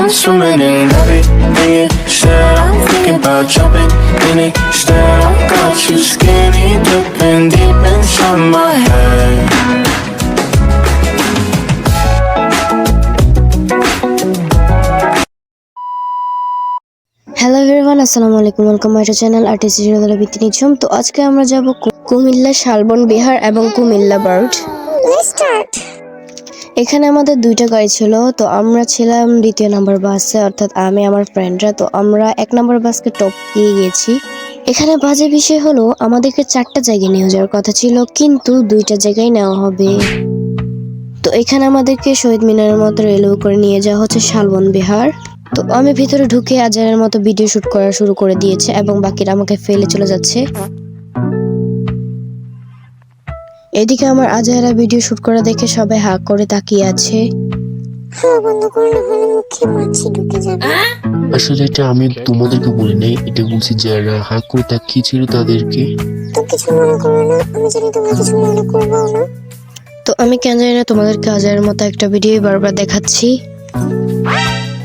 I'm swimming in everything you said. I'm thinking about jumping in it. Instead, I got you skinny dipping deep inside my head. Hello everyone আসসালামু আলাইকুম welcome my channel artist বিতি নিঝুম তো আজকে আমরা যাব কুমিল্লা শালবন বিহার এবং Comilla bird এখানে আমাদের দুইটা গাড়ি ছিল, তো আমরা ছিলাম দ্বিতীয় নাম্বার বাসে, অর্থাৎ আমি, আমার ফ্রেন্ডরা তো আমরা এক নম্বর বাসকে টপকিয়ে গেছি এখানে বাজে বিষয় হলো, আমাদেরকে চারটা জায়গায় নিয়ে যাওয়ার কথা ছিল, কিন্তু দুইটা জায়গায় নেওয়া হবে। তো এখানে আমাদেরকে শহীদ মিনারের মতো রেলওয়ে করে নিয়ে যাওয়া হচ্ছে শালবন বিহার। তো আমি ভিতরে ঢুকে আজারের মতো ভিডিও শুট করা শুরু করে দিয়েছে, এবং বাকিরা আমাকে ফেলে চলে যাচ্ছে। এদিকে আমার আজারা ভিডিও শুট করা দেখে সবাই হাঁ করে তাকিয়ে আছে। হ্যাঁ আসলে এটা আমি তোমাদেরকে বলি নাই এটা বলছি যারা হাঁ করে তাকিয়েছিল তাদেরকে। তো কিছু মনে করো না আমি জানি তোমরা কিছু মনে করব না। তো আমি কেন জানি না তোমাদেরকে আজারের মতো একটা ভিডিও বারবার দেখাচ্ছি।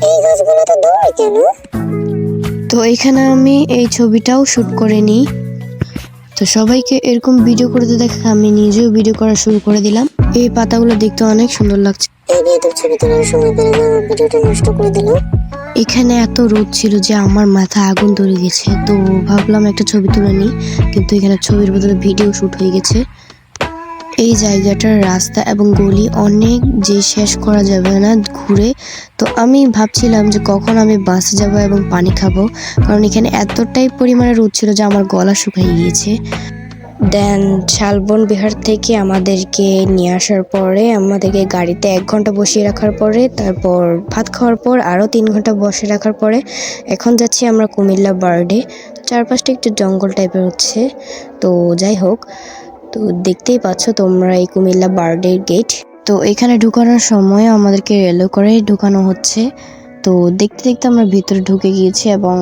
এই গাছগুলো তো দৌড়ে কেন? তো এখানে আমি এই ছবিটাও শুট করে নিই। তো সবাইকে এরকম ভিডিও করতে দেখে আমি নিজেও ভিডিও করা শুরু করে দিলাম। এই পাতাগুলো দেখতে অনেক সুন্দর লাগছে। এই নিয়ে তো ছবি তোলার সময় পেলে আমার ভিডিওটা নষ্ট করে দিল। এখানে এত রোদ ছিল যে আমার মাথা আগুন ধরে গেছে। তো ভাবলাম একটা ছবি তুলে নিই কিন্তু এখানে ছবির বদলে ভিডিও শুট হয়ে গেছে। এই জায়গাটার রাস্তা এবং গলি অনেক যে শেষ করা যাবে না ঘুরে। তো আমি ভাবছিলাম যে কখন আমি বাসে যাব এবং পানি খাব, কারণ এখানে এতটাই পরিমাণে রোদ ছিল যে আমার গলা শুকিয়ে গিয়েছে। দেন শালবন বিহার থেকে আমাদেরকে নিয়ে আসার পরে, আমাদেরকে গাড়িতে এক ঘণ্টা বসিয়ে রাখার পরে, তারপর ভাত খাওয়ার পর আরও তিন ঘণ্টা বসে রাখার পরে, এখন যাচ্ছি আমরা কুমিল্লা বার্ডে। চারপাশটা একটু জঙ্গল টাইপের হচ্ছে। তো যাই হোক তো দেখতেই পাচ্ছ তোমরা এই কুমিল্লা বার্ডের গেট তো এখানে ঢুকানোর সময় আমাদেরকে রেলো করে ঢুকানো হচ্ছে। তো দেখতে দেখতে আমরা ভিতরে ঢুকে গিয়েছি এবং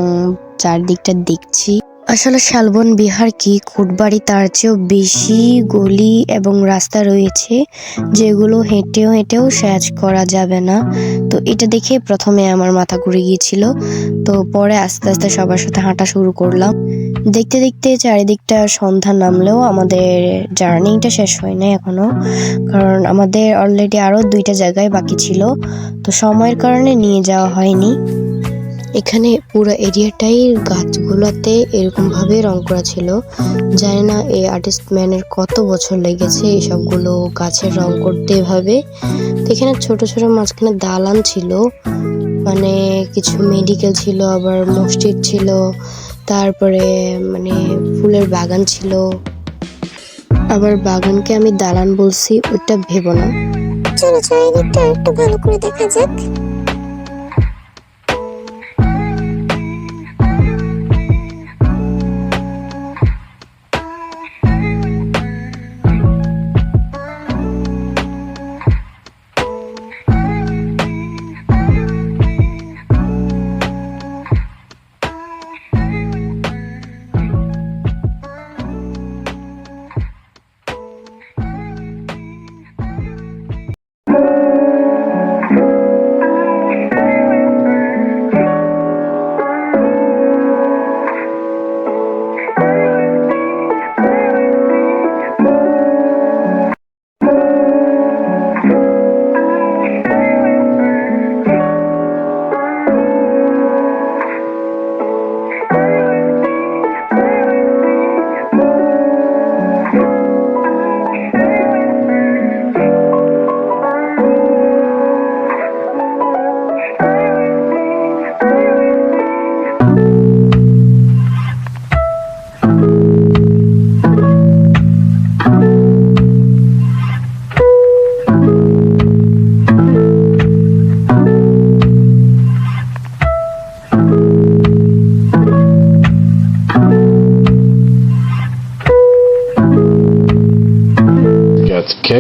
চারদিকটা দেখছি। আসলে শালবন বিহার কি? কোটবাড়ি তার চেয়েও বেশি গলি এবং রাস্তা রয়েছে যেগুলো হেঁটেও হেঁটেও শেষ করা যাবে না। তো এটা দেখে প্রথমে আমার মাথা ঘুরে গিয়েছিল। তো পরে আস্তে আস্তে সবার সাথে হাঁটা শুরু করলাম। দেখতে দেখতে চারিদিকটা সন্ধ্যা নামলেও আমাদের জার্নিটা শেষ হয় নাই এখনও কারণ আমাদের অলরেডি আরও দুইটা জায়গায় বাকি ছিল। তো সময়ের কারণে নিয়ে যাওয়া হয়নি। এখানে পুরো এরিয়াটাই গাছগুলোতে এরকম ভাবে রং করা ছিল। জানি না এই আর্টিস্ট ম্যানের কত বছর লেগেছে এই সবগুলো গাছের রং করতে এভাবে। এখানে ছোট ছোট মাঝখানে দালান ছিল। মানে কিছু মেডিকেল ছিল, আবার মসজিদ ছিল, তারপরে মানে ফুলের বাগান ছিল। আবার বাগানকে আমি দালান বলছি, ওটা ভেবো না। চলো চারিদিকটা একটু ভালো করে দেখা যাক।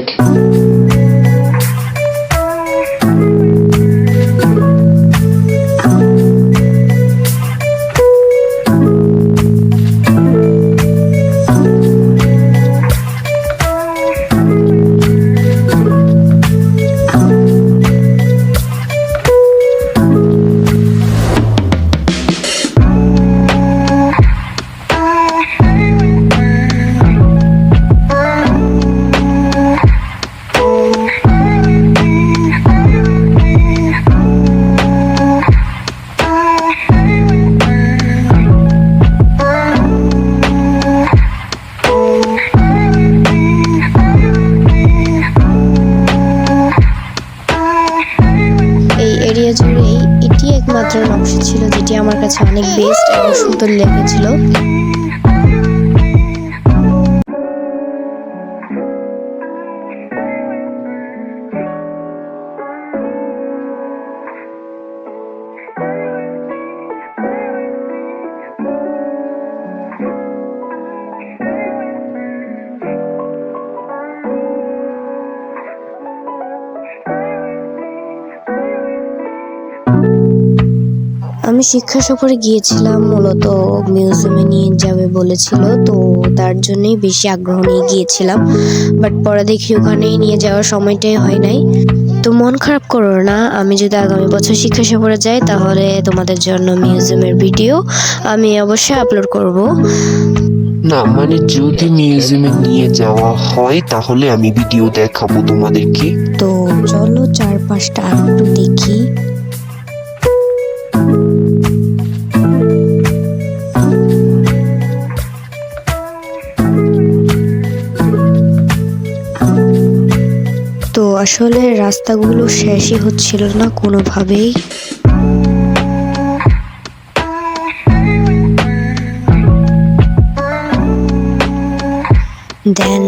Kick. মাত্র নকশা ছিল যেটি আমার কাছে অনেক বেস্ট এবং সুন্দর লেগেছিল আমি শিক্ষা সফরে গিয়েছিলাম মূলত মিউজিয়ামে নিয়ে যাবে বলেছিল তো তার জন্যই বেশি আগ্রহ নিয়ে গিয়েছিলাম। বাট পরে দেখি ওখানেই নিয়ে যাওয়ার সময়টাই হয় নাই। তো মন খারাপ করো না আমি যদি আগামী বছর শিক্ষা সফরে যাই তাহলে তোমাদের জন্য মিউজিয়ামের ভিডিও আমি অবশ্যই আপলোড করব। না মানে যদি মিউজিয়ামে নিয়ে যাওয়া হয় তাহলে আমি ভিডিও দেখাবো তোমাদেরকে। তো চলো চারপাশটা একটু দেখি। আসলে রাস্তাগুলো শেষই হচ্ছিল না কোনোভাবেই। দেন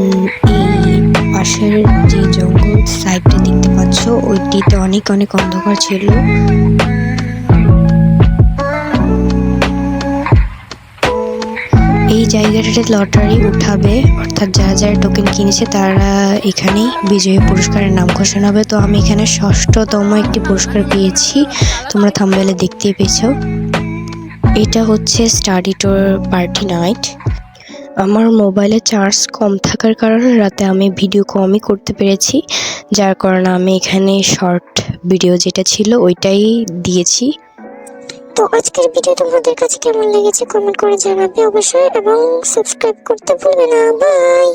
এই পাশের যে জঙ্গল সাইডটা দেখতে পাচ্ছ, ওইটিতে অনেক অনেক অন্ধকার ছিল। জায়গাটাতে লটারি উঠাবে, অর্থাৎ যারা যারা টোকেন কিনেছে তারা এখানেই বিজয়ী পুরস্কারের নাম ঘোষণা হবে। তো আমি এখানে ষষ্ঠতম একটি পুরস্কার পেয়েছি, তোমরা থাম্বেলে দেখতেই পেয়েছ। এটা হচ্ছে স্টাডি টোর পার্টি নাইট আমার মোবাইলে চার্জ কম থাকার কারণে রাতে আমি ভিডিও কমই করতে পেরেছি, যার কারণে আমি এখানে শর্ট ভিডিও যেটা ছিল ওইটাই দিয়েছি। তো আজকের ভিডিও তোমাদের কাছে কেমন লেগেছে কমেন্ট করে জানাবে অবশ্যই, এবং সাবস্ক্রাইব করতে ভুলবে না। বাই